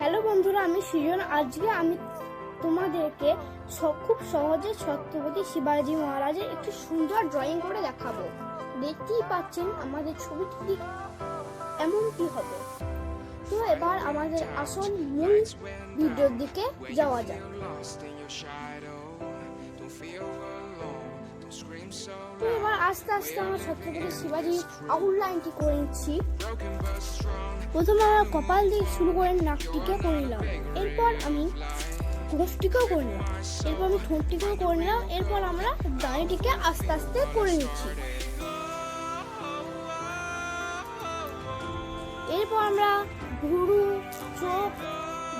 Hello বন্ধুরা আমি সৃজন। আজকে আমি তোমাদেরকে খুব সহজে ছত্রপতি শিবাজি মহারাজের একটি সুন্দর ড্রয়িং করে দেখাবো। দেখতেই পাচ্ছেন আমাদের ছবিটি ঠিক এমনটি হবে। তো এবার আমাদের আসল মূল ভিডিওর দিকে যাওয়া যাক। এবার আস্তে আস্তে আমরা ছত্রপতি শিবাজি আউটলাইনটি করে নিচ্ছি. প্রথমে আমরা কপাল দিয়ে শুরু করে নাকটিকে করে নিলাম। এরপর আমি গোষ্ঠটিকেও করে নিলাম। এরপর আমি ঠোঁটটিকেও করে নিলাম। এরপর আমরা দাঁড়িটিকে আস্তে আস্তে করে নিচ্ছি। এরপর আমরা ভুরু চোখ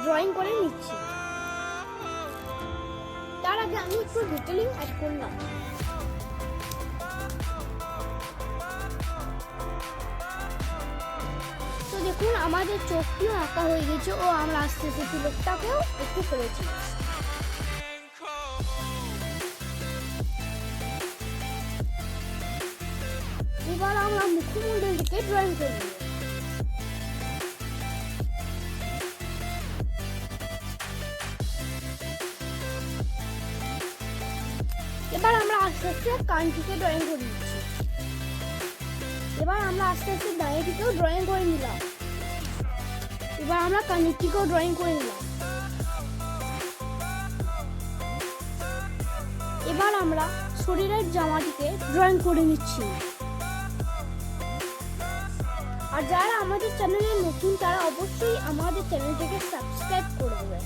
ড্রয়িং করে নিচ্ছি। তার আগে আমি একটু ডিটেলিং অ্যাড করলাম। তো দেখুন, আমাদের চোখটিও আঁকা হয়ে গেছে। ও আমরা আস্তে আস্তে তিলকটাকেও একটু ফেলেছি এবার আমরা মুখমণ্ডলটিকে ড্রয়িং করে এবার আমরা আস্তে আস্তে কানটিকে ড্রয়িং করে নিচ্ছি। এবার আমরা আস্তে আস্তে দাঁড়িয়েটিকেও ড্রয়িং করে নিলাম। এবার আমরা কানেরটিকেও ড্রয়িং করে নিলাম। এবার আমরা শরীরের জামাটিকে ড্রয়িং করে নিচ্ছি। আর যারা আমাদের চ্যানেলে নতুন, তারা অবশ্যই আমাদের চ্যানেলটিকে সাবস্ক্রাইব করে দেবে।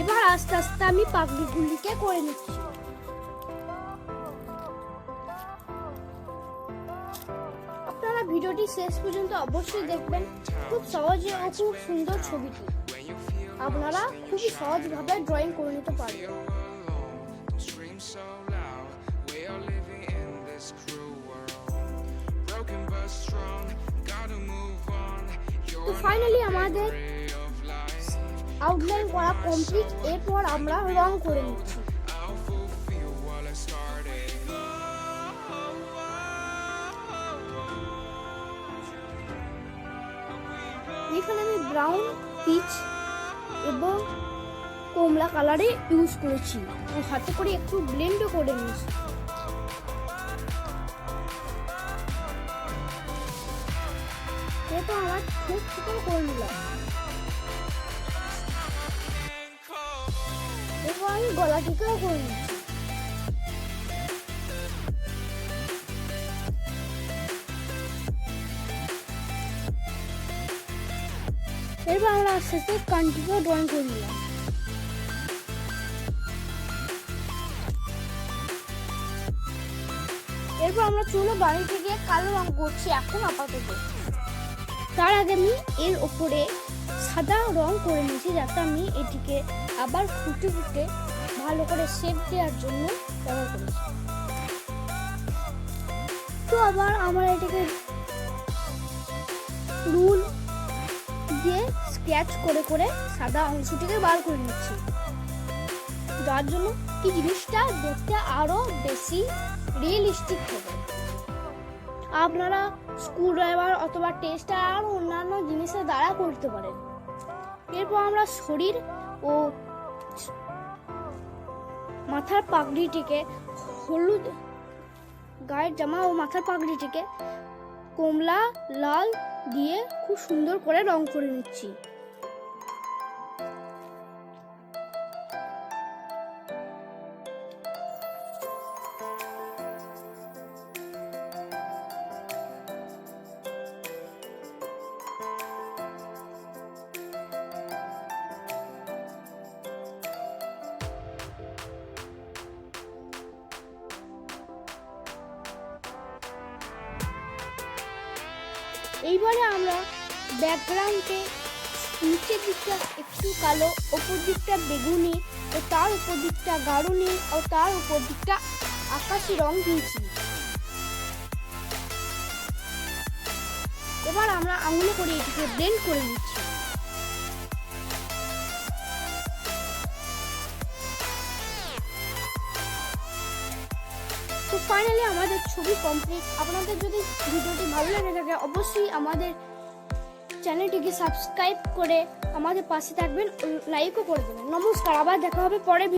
এবার আস্তে আস্তে আমি পাগড়িগুলিকে করে নিচ্ছি। ভিডিওটি শেষ পর্যন্ত অবশ্যই দেখবেন। খুব সহজে ও খুব সুন্দর ছবিটি। আপনারা খুব সহজভাবে ড্রয়িং করে নিতে পারবেন। ফাইনালি আমাদের আউটলাইন করা কমপ্লিট এরপর আমরা রং করে নিচ্ছি। এখানে আমি ব্রাউন পিচ এবং কমলা কালারে ইউজ করেছি। হাতে করে একটু ব্লেন্ডও করে নিয়েছি। আমার ঠোঁট থেকেও করে নিলাম আমি গলাটিকেও করে নিচ্ছি এরপর আমরা আস্তে আস্তে কানটিকেও ড্রয়িং করে নিলাম এরপর আমরা চুলো বাড়ি থেকে কালো রং করছি এখন আপাতত। তার আগে আমি এর ওপরে সাদা রং করে নিয়েছি যাতে আমি এটিকে আবার ফুটে ফুটে ভালো করে শেপ দেওয়ার জন্য ব্যবহার করেছি। তো আবার আমরা এটাকে রুল স্ক্র্যাচ করে করে সাদা অংশটিকে বার করে নিচ্ছি। যার জন্য কি জিনিসটা দেখতে আরও বেশি রিয়েলিস্টিক হবে। আপনারা স্ক্রু ড্রাইভার অথবা টেস্টার আর অন্যান্য জিনিসের দ্বারা করতে পারেন। এরপর আমরা শরীর ও মাথার পাগড়িটিকে হলুদ গায়ের জামা ও মাথার পাগড়িটিকে কমলা, লাল দিয়ে খুব সুন্দর করে রং করে নিচ্ছি। এইবারে আমরা ব্যাকগ্রাউন্ডে নিচের দিকটা একটু কালো, ওপর দিকটা বেগুনি, ও তার উপর দিকটা গাঢ় নীল ও তার উপর দিকটা আকাশি রং দিয়েছি। এবার আমরা আঙুলে করে এটিকে ব্লেন্ড করে নিচ্ছি। তো ফাইনালি আমাদের ছবি কমপ্লিট আপনাদের যদি ভিডিওটি ভালো লেগে থাকে, অবশ্যই আমাদের চ্যানেলটিকে সাবস্ক্রাইব করে আমাদের পাশে থাকবেন লাইকও করে দেবেন। নমস্কার, আবার দেখা হবে পরে